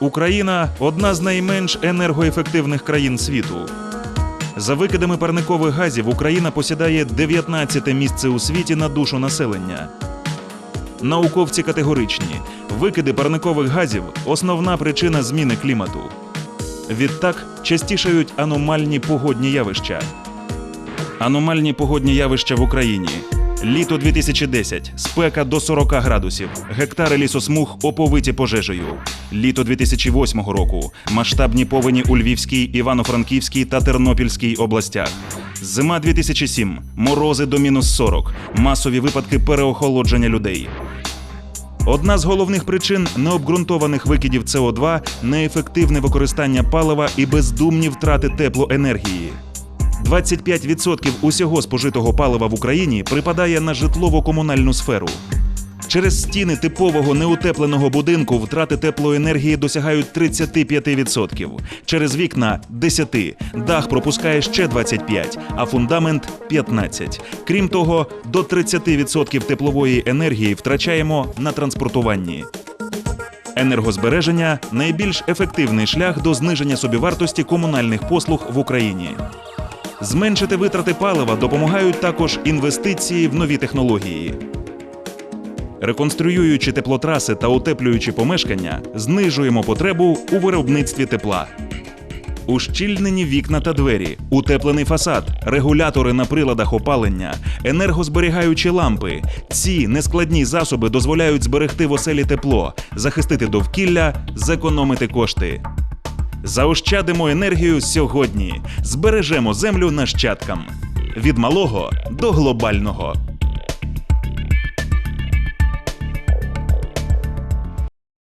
Україна одна з найменш енергоефективних країн світу. За викидами парникових газів Україна посідає 19 місце у світі на душу населення. Науковці категоричні: викиди парникових газів основна причина зміни клімату. Відтак частішають аномальні погодні явища. Аномальні погодні явища в Україні. Літо 2010. Спека до 40 градусів. Гектари лісосмуг оповиті пожежею. Літо 2008 року. Масштабні повені у Львівській, Івано-Франківській та Тернопільській областях. Зима 2007. Морози до мінус 40. Масові випадки переохолодження людей. Одна з головних причин необґрунтованих викидів СО2 – неефективне використання палива і бездумні втрати теплоенергії. 25% усього спожитого палива в Україні припадає на житлово-комунальну сферу. Через стіни типового неутепленого будинку втрати теплоенергії досягають 35%, через вікна 10%, дах пропускає ще 25%, а фундамент 15%. Крім того, до 30% теплової енергії втрачаємо на транспортуванні. Енергозбереження найбільш ефективний шлях до зниження собівартості комунальних послуг в Україні. Зменшити витрати палива допомагають також інвестиції в нові технології. Реконструюючи теплотраси та утеплюючи помешкання, знижуємо потребу у виробництві тепла. Ущільнені вікна та двері, утеплений фасад, регулятори на приладах опалення, енергозберігаючі лампи. Ці нескладні засоби дозволяють зберегти в оселі тепло, захистити довкілля, зекономити кошти. Заощадимо енергію сьогодні. Збережемо землю нащадкам від малого до глобального.